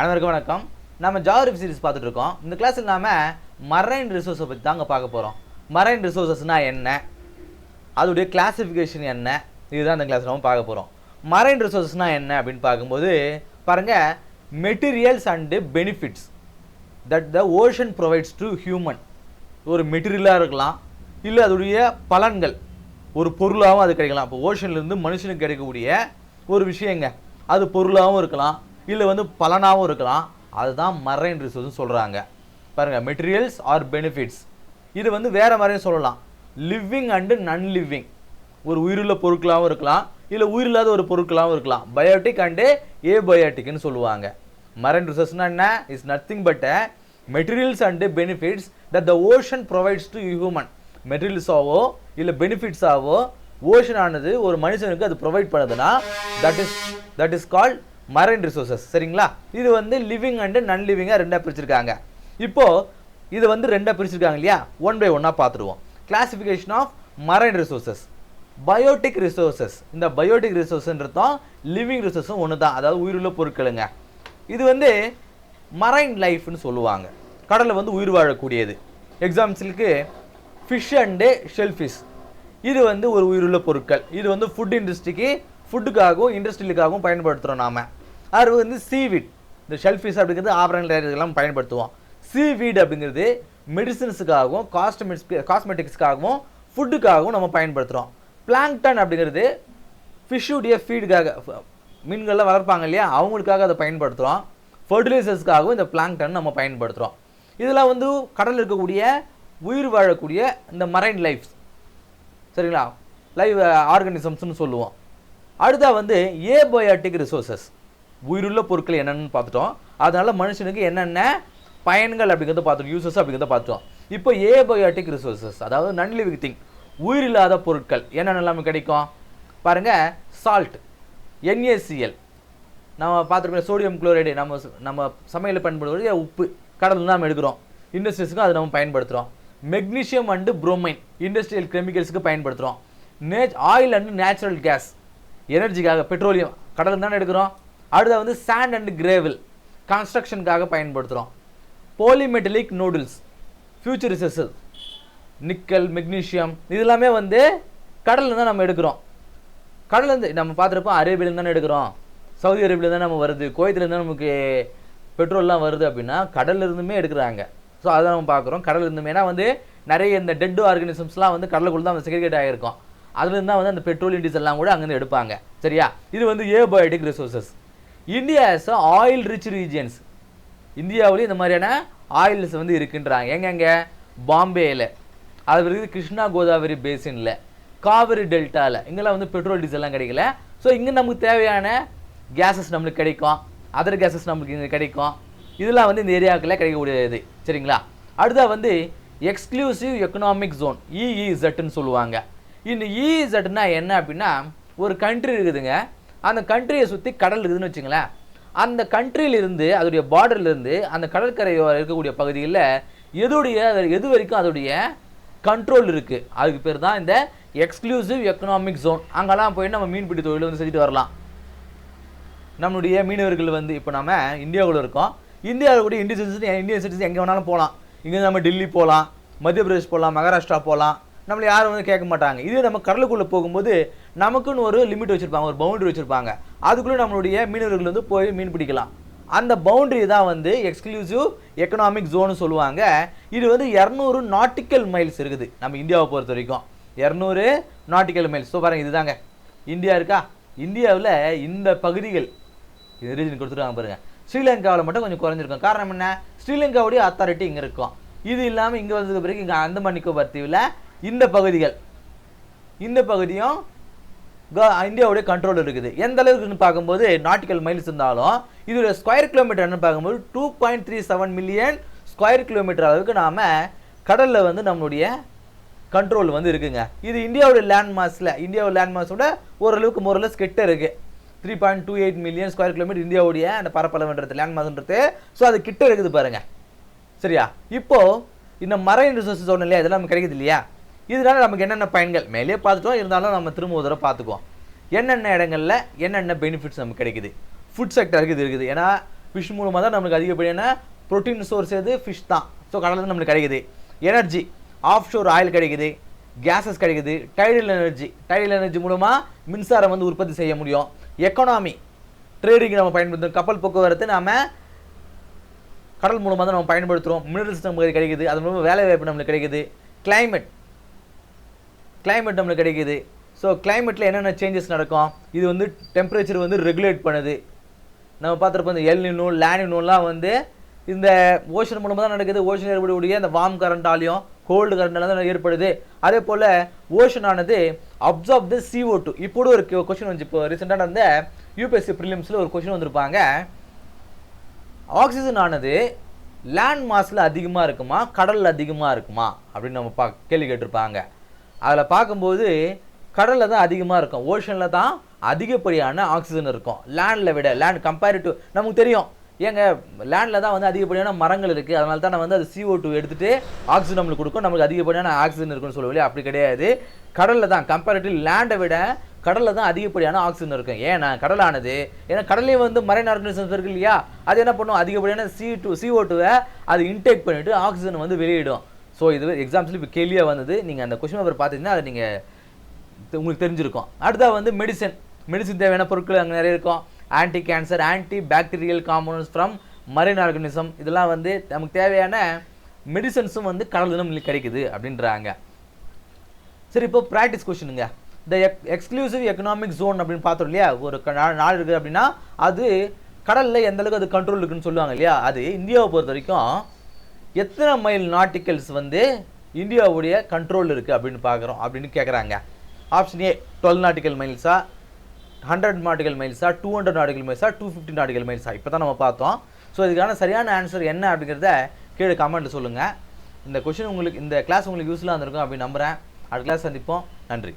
அனைவருக்கும் வணக்கம். நம்ம ஜாகிரபி சீரிஸ் பார்த்துட்டு இருக்கோம் இந்த கிளாஸில் நாம மரைன் ரிசோர்ஸை பற்றி தாங்க பார்க்க போகிறோம் மரைன் ரிசோர்ஸஸ்னால் என்ன? அதோடைய கிளாஸிஃபிகேஷன் என்ன? இதுதான் இந்த கிளாஸ் நம்ம பார்க்க போகிறோம் மரைன் ரிசோர்ஸஸ்னால் என்ன அப்படின்னு பார்க்கும்போது பாருங்கள் materials and benefits that the ocean provides to human ஒரு மெட்டீரியலாக இருக்கலாம் இல்லை அதோடைய பலன்கள் ஒரு பொருளாகவும் அது கிடைக்கலாம். இப்போ ஓஷன்லேருந்து மனுஷனுக்கு கிடைக்கக்கூடிய ஒரு விஷயங்க அது பொருளாகவும் இருக்கலாம் இல்லை வந்து பலனாகவும் இருக்கலாம். அதுதான் மரைன் ரிசோர்ஸ்னு சொல்கிறாங்க பாருங்கள் மெட்டீரியல்ஸ் ஆர் பெனிஃபிட்ஸ் இது வந்து வேறு மாதிரியும் சொல்லலாம். லிவிங் அண்டு நன் லிவிங் ஒரு உயிருள்ள பொருட்களாகவும் இருக்கலாம். இல்லை உயிரில்லாத ஒரு பொருட்களாகவும் இருக்கலாம். பயோட்டிக் அண்டு ஏ பயோட்டிக்னு சொல்லுவாங்க. மரைன் ரிசோர்ஸ்னா என்ன? Is nothing but materials and benefits that the ocean provides to human மெட்டீரியல்ஸாவோ இல்லை பெனிஃபிட்ஸாவோ ஓஷன் ஆனது ஒரு மனுஷனுக்கு அது ப்ரொவைட் பண்ணுதுன்னா that is that is called marine resources சரிங்களா? இது வந்து லிவிங் அண்டு நன் லிவிங்காக ரெண்டாக பிரிச்சிருக்காங்க. இப்போது இது வந்து ரெண்டாக பிரிச்சிருக்காங்க இல்லையா? ஒன் பை ஒன்னாக பார்த்துருவோம் classification of marine resources biotic resources இந்த பயோட்டிக் ரிசோர்ஸ்ன்றதும் லிவிங் ரிசோர்ஸும் ஒன்று தான் அதாவது உயிருள்ள பொருட்களுங்க. இது வந்து மரைன் லைஃப்னு சொல்லுவாங்க. கடலில் வந்து உயிர் வாழக்கூடியது. எக்ஸாம்பிள்ஸுக்கு ஃபிஷ் அண்டு ஷெல்ஃபிஷ் இது வந்து ஒரு உயிருள்ள பொருட்கள். இது வந்து ஃபுட் இண்டஸ்ட்ரிக்கு ஃபுட்டுக்காகவும் இண்டஸ்ட்ரியலுக்காகவும் பயன்படுத்துகிறோம் நாம. அது வந்து சீவிட் இந்த ஷெல்ஃபிஷ் அப்படிங்கிறது ஆபரணங்கள் பயன்படுத்துவோம். சீவீட் அப்படிங்கிறது மெடிசின்ஸுக்காகவும் காஸ்மெட்டிக்ஸ் காஸ்மெட்டிக்ஸ்க்காகவும் ஃபுட்டுக்காகவும் நம்ம பயன்படுத்துகிறோம் பிளாங்டன் அப்படிங்கிறது ஃபிஷ்ஷுடைய ஃபீடுக்காக மீன்கள்லாம் வளர்ப்பாங்க இல்லையா? அவங்களுக்காக அதை பயன்படுத்துகிறோம் ஃபர்டிலைசர்ஸ்க்காகவும் இந்த பிளாங்டன் நம்ம பயன்படுத்துகிறோம் இதெல்லாம் வந்து கடலில் இருக்கக்கூடிய உயிர் வாழக்கூடிய இந்த மரைன் லைஃப்ஸ் சரிங்களா? லைவ் ஆர்கானிசம்ஸ்னு சொல்லுவோம். அடுத்தா வந்து ஏபயோட்டிக் ரிசோர்சஸ் உயிருள்ள பொருட்கள் என்னென்னு பார்த்துட்டோம். அதனால் மனுஷனுக்கு என்னென்ன பயன்கள் அப்படிங்கிறத பார்த்துட்டோம். யூசஸ் அப்படிங்கிறத பார்த்துட்டோம். இப்போ ஏபயோட்டிக் ரிசோர்சஸ் அதாவது நன் லிவிங் திங் உயிரில்லாத பொருட்கள் என்னென்னலாம் கிடைக்கும்? பாருங்கள் சால்ட் என்ஏசிஎல் நம்ம பார்த்துருக்கோம் சோடியம் குளோரைடு நம்ம நம்ம சமையல் பயன்படுத்தக்கூடிய உப்பு கடலில் நம்ம எடுக்கிறோம். இண்டஸ்ட்ரீஸுக்கும் அதை நம்ம பயன்படுத்துகிறோம் மெக்னீஷியம் அண்டு புரோமைன் இண்டஸ்ட்ரியல் கெமிக்கல்ஸுக்கு பயன்படுத்துகிறோம் நேச் ஆயில் அண்டு நேச்சுரல் கேஸ் எனர்ஜிக்காக பெட்ரோலியம் கடலில் தானே எடுக்கிறோம். அடுத்து வந்து சாண்ட் அண்ட் கிரேவில் கன்ஸ்ட்ரக்ஷனுக்காக பயன்படுத்துகிறோம் polymetallic nodules future resources nickel magnesium இது எல்லாமே வந்து கடலில் தான் நம்ம எடுக்கிறோம். கடல்ல இருந்து நம்ம பார்த்துருப்போம் அரேபியிலேருந்து தானே எடுக்கிறோம். சவுதி அரேபியிலேருந்து தான் நம்ம வருது. கோயத்துலேருந்து தான் நமக்கு பெட்ரோல்லாம் வருது அப்படின்னா கடல்ல இருந்துமே எடுக்கிறாங்க. ஸோ அதை நம்ம பார்க்குறோம். கடல்ல இருந்துமே. ஏன்னா வந்து நிறைய இந்த டெட் ஆர்கனிசம்ஸ்லாம் வந்து கடலுக்குள்ள தான் செக்ரிகேட் ஆகிருக்கும் அதுலேருந்து தான் வந்து அந்த பெட்ரோலியம் டீசல்லாம் கூட அங்கேருந்து எடுப்பாங்க. சரியா? இது வந்து abiotic resources India is oil rich regions இந்தியாவிலேயும் இந்த மாதிரியான ஆயில்ஸ் வந்து இருக்குன்றாங்க. எங்கெங்க பாம்பேயில் அது இருக்குது கிருஷ்ணா கோதாவரி பேசினில் காவிரி டெல்டாவில் இங்கெல்லாம் வந்து பெட்ரோல் டீசல்லாம் கிடைக்கல. ஸோ இங்கே நமக்கு தேவையான கேஸஸ் நம்மளுக்கு கிடைக்கும். அதர் கேஸஸ் நம்மளுக்கு இங்கே கிடைக்கும். இதெல்லாம் வந்து இந்த ஏரியாவுக்குள்ள கிடைக்கக்கூடியது. சரிங்களா? அடுத்தா வந்து எக்ஸ்க்ளூசிவ் எக்கனாமிக் ஜோன் இஇசட்னு சொல்லுவாங்க. இந்த இஇசட்னா என்ன அப்படின்னா ஒரு கண்ட்ரி இருக்குதுங்க. அந்த கண்ட்ரியை சுற்றி கடல் இருக்குதுன்னு வச்சுங்களேன். அந்த கண்ட்ரியிலிருந்து அதோடைய பார்டர்லேருந்து அந்த கடற்கரையோ இருக்கக்கூடிய பகுதியில் எதுடைய எது வரைக்கும் அதோடைய கண்ட்ரோல் இருக்குது அதுக்கு பேர் தான் இந்த எக்ஸ்க்ளூசிவ் எக்கனாமிக் ஜோன் அங்கெல்லாம் போய் நம்ம மீன்பிடி தொழில் வந்து செஞ்சுட்டு வரலாம். நம்மளுடைய மீனவர்கள் வந்து இப்போ நம்ம இந்தியாவில் இருக்கோம். இந்தியாவில் கூட இந்தியன் சிட்டிசன் இந்தியன் சிட்டிசன் எங்கே வேணாலும் போகலாம் இங்கே நம்ம டெல்லி போகலாம் மத்திய பிரதேஷ் போகலாம் மகாராஷ்டிரா போகலாம் நம்மளை யாரும் வந்து கேட்க மாட்டாங்க. இதே நம்ம கடலுக்குள்ளே போகும்போது நமக்குன்னு ஒரு லிமிட் வச்சுருப்பாங்க ஒரு பவுண்டரி வச்சுருப்பாங்க. அதுக்குள்ளே நம்மளுடைய மீனவர்கள் வந்து போய் மீன் பிடிக்கலாம். அந்த பவுண்டரி தான் வந்து எக்ஸ்க்ளூசிவ் எக்கனாமிக் ஜோன்னு சொல்லுவாங்க. இது வந்து இரநூறு நாட்டிக்கல் மைல்ஸ் இருக்குது நம்ம இந்தியாவை பொறுத்த வரைக்கும். இரநூறு நாட்டிக்கல் மைல்ஸ் ஸோ பாருங்க இதுதாங்க. இந்தியா இருக்கா? இந்தியாவில் இந்த பகுதிகள் இது ரீஜன் கொடுத்துருக்காங்க பாருங்கள் ஸ்ரீலங்காவில் மட்டும் கொஞ்சம் குறைஞ்சிருக்கும். காரணம் என்ன? ஸ்ரீலங்காவுடைய அத்தாரிட்டி இங்கே இருக்கும். இது இல்லாமல் இங்கே வந்ததுக்கு பிறகு இங்கே அந்தமான் நிக்கோபார் தீவில் இந்த பகுதிகள். இந்த பகுதியும் இந்தியாவுடைய கண்ட்ரோல் இருக்குது. எந்த அளவுக்குன்னு பார்க்கும்போது நாட்டிக்கல் மைல்ஸ் இருந்தாலும் இதோடைய ஸ்கொயர் கிலோமீட்டர்னு பார்க்கும்போது two point three seven million square kilometre அளவுக்கு நாம கடலில் வந்து நம்மளுடைய கண்ட்ரோல் வந்து இருக்குங்க. இது இந்தியாவுடைய லேண்ட் மாஸில் இந்தியாவோட லேண்ட் மாஸோட ஓரளவுக்கு மோரலஸ் கிட்ட இருக்குது three point two eight million square kilometre இந்தியாவுடைய அந்த பரப்பளவுன்றது லேண்ட் மாஸ்ன்றது ஸோ அது கிட்ட இருக்குது பாருங்க. சரியா? இப்போது இந்த மரைன் ரிசோர்ஸஸ் சொன்னோம் இல்லையா? இதெல்லாம் நமக்கு கிடைக்குது இல்லையா? இதனால நமக்கு என்னென்ன பயன்கள்? மேலே பார்த்துட்டோம் இருந்தாலும் நம்ம திரும்ப ஒரு தடவை பார்த்துக்குவோம். என்னென்ன இடங்கள்ல என்னென்ன பெனிஃபிட்ஸ் நமக்கு கிடைக்குது? ஃபுட் செக்டருக்கு இது இருக்குது. ஏன்னா ஃபிஷ் மூலமாக தான் நம்மளுக்கு அதிகப்படியான புரோட்டீன் சோர்ஸ் எது? ஃபிஷ் தான். ஸோ கடலில் நம்மளுக்கு கிடைக்குது. எனர்ஜி ஆஃப் ஷோர் ஆயில் கிடைக்குது. கேஸஸ் கிடைக்குது. டைடல் எனர்ஜி டைடல் எனர்ஜி மூலமாக மின்சாரம் வந்து உற்பத்தி செய்ய முடியும். எக்கனாமி ட்ரேடிங் நம்ம பயன்படுத்துகிறோம் கப்பல் போக்குவரத்து நாம் கடல் மூலமாக தான் நம்ம பயன்படுத்துகிறோம் மினரல்ஸ் நமக்கு கிடைக்குது. அது மூலமாக வேலை வாய்ப்பு நம்மளுக்கு கிடைக்குது. கிளைமேட் கிளைமேட் நம்மளுக்கு கிடைக்குது. ஸோ கிளைமேட்டில் என்னென்ன சேஞ்சஸ் நடக்கும்? இது வந்து டெம்பரேச்சர் வந்து ரெகுலேட் பண்ணுது. நம்ம பார்த்துருப்போம் இந்த எல் நினோ லேனினோலாம் வந்து இந்த ஓஷன் மூலமாக தான் நடக்குது. ஓஷன் ஏற்படக்கூடிய இந்த வார்ம் கரண்டாலையும் கோல்டு கரண்டால தான் ஏற்படுது. அதே போல் ஓஷன் ஆனது அப்சார்ப் த சிஓ டூ இப்போ ஒரு கொஷின் வந்து இப்போ ரீசெண்டாக நடந்த யூபிஎஸ்சி ப்ரிலிம்ஸில் ஒரு கொஷின் வந்திருப்பாங்க. ஆக்சிஜன் ஆனது லேண்ட் மாஸில் அதிகமாக இருக்குமா? கடலில் அதிகமாக இருக்குமா? அப்படின்னு நம்ம பா கேள்வி கேட்டிருப்பாங்க. அதில் பார்க்கும்போது கடலில் தான் அதிகமாக இருக்கும். ஓஷனில் தான் அதிகப்படியான ஆக்சிஜன் இருக்கும். லேண்டில் விட லேண்ட் கம்பேரிட்டிவ் நமக்கு தெரியும். ஏங்க லேண்டில் தான் வந்து அதிகப்படியான மரங்கள் இருக்குது அதனால தான் நான் வந்து அது சிஓ டூ எடுத்துகிட்டு ஆக்சிஜன் நம்மளுக்கு கொடுக்கும். நமக்கு அதிகப்படியான ஆக்சிஜன் இருக்குன்னு சொல்லுவோம் அப்படி கிடையாது. கடலில் தான் கம்பேரிட்டிவ் லேண்டை விட கடலில் தான் அதிகப்படியான ஆக்சிஜன் இருக்கும். ஏன்னா கடலானது ஏன்னா கடலே வந்து மரைன் ஆர்கனிசம்ஸ் இருக்கு இல்லையா? அது என்ன பண்ணும்? அதிகப்படியான சி டூ சிஓ டூவை அது இன்டேக் பண்ணிவிட்டு ஆக்சிஜன் வந்து வெளியிடும். ஸோ இது எக்ஸாம்ஸில் இப்போ கேள்வியாக வந்தது. நீங்கள் அந்த கொஸ்டின் பேப்பர் பார்த்தீங்கன்னா அதை நீங்கள் உங்களுக்கு தெரிஞ்சிருக்கும். அடுத்தா வந்து மெடிசன் மெடிசன் தேவையான பொருட்கள் அங்கே நிறைய இருக்கும். Anti cancer anti bacterial compounds from marine organism இதெல்லாம் வந்து நமக்கு தேவையான மெடிசன்ஸும் வந்து கடல் தினம் கிடைக்குது அப்படின்றாங்க. சரி இப்போ ப்ராக்டிஸ் கொஸ்டினுங்க இந்த எக்ஸ்க்ளூசிவ் எக்கனாமிக் ஜோன் அப்படின்னு பார்த்தோம் இல்லையா? ஒரு நாள் நாடு இருக்குது அப்படின்னா அது கடலில் எந்த அளவுக்கு அது கண்ட்ரோல் இருக்குன்னு சொல்லுவாங்க இல்லையா? அது இந்தியாவை பொறுத்த வரைக்கும் எத்தனை மைல் நாட்டிக்கல்ஸ் வந்து இந்தியாவுடைய கண்ட்ரோல் இருக்குது அப்படின்னு பார்க்குறோம் அப்படின்னு கேட்குறாங்க ஆப்ஷன் ஏ டுவெல் நாட்டிக்கல் மைல்ஸா ஹண்ட்ரட் நாட்டிக்கல் மைல்ஸா டூ ஹண்ட்ரட் நாட்டிக்கல் மைல்ஸா டூ ஃபிஃப்டி நாட்டிக்கல் மைல்ஸா இப்போ தான் நம்ம பார்த்தோம். ஸோ இதுக்கான சரியான ஆன்சர் என்ன அப்படிங்கிறத கீழே கமெண்ட் சொல்லுங்கள் இந்த கொஷின் உங்களுக்கு இந்த கிளாஸ் உங்களுக்கு யூஸ்ஃபுல்லாக இருந்திருக்கும் அப்படின்னு நம்புகிறேன் அடுத்த கிளாஸ் சந்திப்போம். நன்றி.